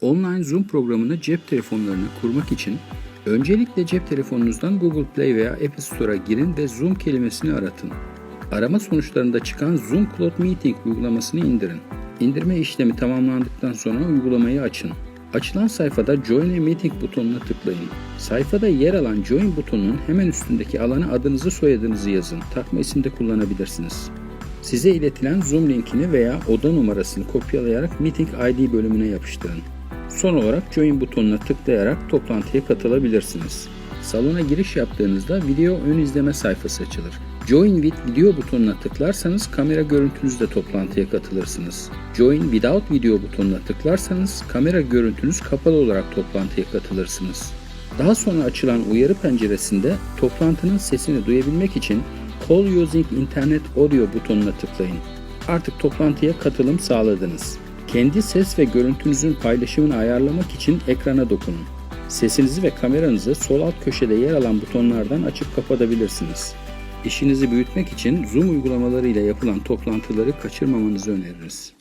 Online Zoom programını cep telefonlarına kurmak için öncelikle cep telefonunuzdan Google Play veya App Store'a girin ve Zoom kelimesini aratın. Arama sonuçlarında çıkan Zoom Cloud Meeting uygulamasını indirin. İndirme işlemi tamamlandıktan sonra uygulamayı açın. Açılan sayfada Join a Meeting butonuna tıklayın. Sayfada yer alan Join butonunun hemen üstündeki alana adınızı soyadınızı yazın. Takma isim de kullanabilirsiniz. Size iletilen Zoom linkini veya oda numarasını kopyalayarak Meeting ID bölümüne yapıştırın. Son olarak Join butonuna tıklayarak toplantıya katılabilirsiniz. Salona giriş yaptığınızda video ön izleme sayfası açılır. Join with Video butonuna tıklarsanız kamera görüntünüzle toplantıya katılırsınız. Join without Video butonuna tıklarsanız kamera görüntünüz kapalı olarak toplantıya katılırsınız. Daha sonra açılan uyarı penceresinde toplantının sesini duyabilmek için Call Using Internet Audio butonuna tıklayın. Artık toplantıya katılım sağladınız. Kendi ses ve görüntünüzün paylaşımını ayarlamak için ekrana dokunun. Sesinizi ve kameranızı sol alt köşede yer alan butonlardan açıp kapatabilirsiniz. İşinizi büyütmek için Zoom uygulamaları ile yapılan toplantıları kaçırmamanızı öneririz.